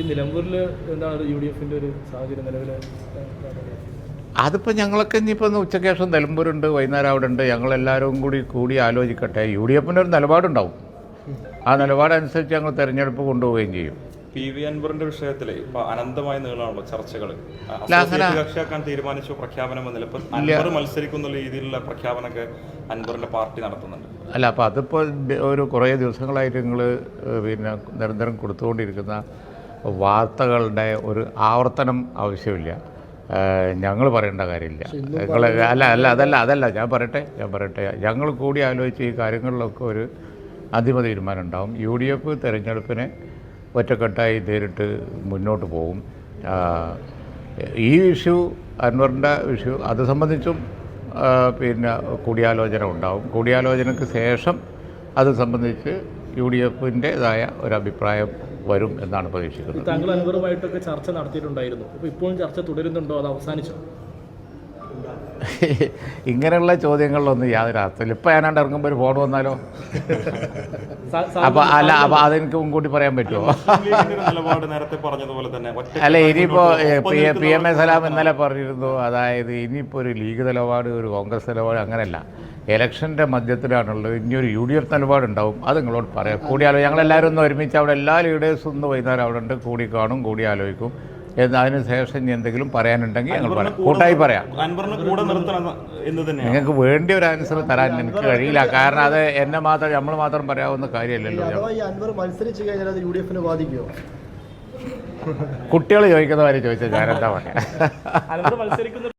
ഈ നിലമ്പൂരിൽ എന്താണ് യു ഡി എഫിന്റെ ഒരു സാഹചര്യം നിലവിലെ? അതിപ്പോൾ ഞങ്ങളൊക്കെ ഇനിയിപ്പോൾ ഒന്ന് ഉച്ചയ്ക്ക് ശേഷം നിലമ്പൂരുണ്ട് വൈകുന്നേരം അവിടെ ഉണ്ട്. ഞങ്ങളെല്ലാവരും കൂടി കൂടി ആലോചിക്കട്ടെ. യു ഡി എഫിന്റെ ഒരു നിലപാടുണ്ടാവും. ആ നിലപാടനുസരിച്ച് ഞങ്ങൾ തെരഞ്ഞെടുപ്പ് കൊണ്ടുപോവുകയും ചെയ്യും. പി വി അൻവറിന്റെ വിഷയത്തിലെ ഇപ്പൊ അനന്തമായ നീളാണല്ലോ ചർച്ചകൾ കക്ഷിയാക്കാൻ തീരുമാനിച്ചു പ്രഖ്യാപനം വന്നില്ല. ഇപ്പൊ അൻവർ മത്സരിക്കുന്ന രീതിയിലുള്ള പ്രഖ്യാപനമൊക്കെ അൻവറിന്റെ പാർട്ടി നടത്തുന്നുണ്ട്. അല്ല അപ്പോൾ അതിപ്പോൾ ഒരു കുറേ ദിവസങ്ങളായിട്ട് നിങ്ങൾ പിന്നെ നിരന്തരം കൊടുത്തുകൊണ്ടിരിക്കുന്ന വാർത്തകളുടെ ഒരു ആവർത്തനം ആവശ്യമില്ല. ഞങ്ങൾ പറയേണ്ട കാര്യമില്ല. നിങ്ങൾ അല്ല അല്ല അതല്ല അതല്ല ഞാൻ പറയട്ടെ ഞാൻ പറയട്ടെ. ഞങ്ങൾ കൂടി ആലോചിച്ച് ഈ കാര്യങ്ങളിലൊക്കെ ഒരു അന്തിമ തീരുമാനം ഉണ്ടാവും. യു ഡി എഫ് തിരഞ്ഞെടുപ്പിനെ ഒറ്റക്കെട്ടായി നേരിട്ട് മുന്നോട്ട് പോകും. ഈ ഇഷ്യൂ അൻവറിന്റെ ഇഷ്യൂ അത് സംബന്ധിച്ചും പിന്നെ കൂടിയാലോചന ഉണ്ടാവും. കൂടിയാലോചനയ്ക്ക് ശേഷം അത് സംബന്ധിച്ച് യു ഡി എഫിന്റെതായ ഒരു അഭിപ്രായം വരും എന്നാണ് പ്രതീക്ഷിക്കുന്നത്. താങ്കൾ അനുവറുമായിട്ടൊക്കെ ചർച്ച നടത്തിയിട്ടുണ്ടായിരുന്നു. അപ്പോൾ ഇപ്പോഴും ചർച്ച തുടരുന്നുണ്ടോ? അത് അവസാനിച്ചോ? ഇങ്ങനെയുള്ള ചോദ്യങ്ങളിലൊന്നും യാതൊരു അർത്ഥമില്ല. ഇപ്പം ഞാനാണ്ട് ഇറങ്ങുമ്പോൾ ഒരു ഫോൺ വന്നാലോ? അപ്പോൾ അല്ല അപ്പോൾ അതെനിക്ക് മുൻകൂട്ടി പറയാൻ പറ്റുമോ? അല്ല ഇനിയിപ്പോൾ P P M A Salam ഇന്നലെ പറഞ്ഞിരുന്നു. അതായത് ഇനിയിപ്പോൾ ഒരു ലീഗ് നിലപാട് ഒരു കോൺഗ്രസ് നിലപാട് അങ്ങനെയല്ല. ഇലക്ഷന്റെ മധ്യത്തിലാണുള്ളത്. ഇനിയൊരു യു ഡി എഫ് നിലപാടുണ്ടാവും. അത് നിങ്ങളോട് പറയാം. കൂടിയാലോ ഞങ്ങളെല്ലാവരും ഒന്ന് ഒരുമിച്ച് അവിടെ എല്ലാ ലീഡേഴ്സും ഒന്ന് വൈകുന്നേരം അവിടെ ഉണ്ട്. കൂടി കാണും കൂടി ആലോചിക്കും. എന്ന് അതിന് ശേഷം ഇനി എന്തെങ്കിലും പറയാനുണ്ടെങ്കിൽ ഞങ്ങൾ പറയാം. കൂട്ടായി പറയാം. നിങ്ങൾക്ക് വേണ്ടി ഒരു ആൻസർ തരാൻ എനിക്ക് കഴിയില്ല. കാരണം അത് എന്നെ മാത്രം നമ്മൾ മാത്രം പറയാവുന്ന കാര്യമല്ലല്ലോ. അഥവാ ഈ അൻവർ മത്സരിച്ചു കഴിഞ്ഞാൽ അത് യു ഡി എഫിനെ ബാധിക്കുമോ കുട്ടികൾ ചോദിക്കുന്ന കാര്യം ചോദിച്ചാൽ എന്താ പറയാ? അൻവർ മത്സരിക്കുന്ന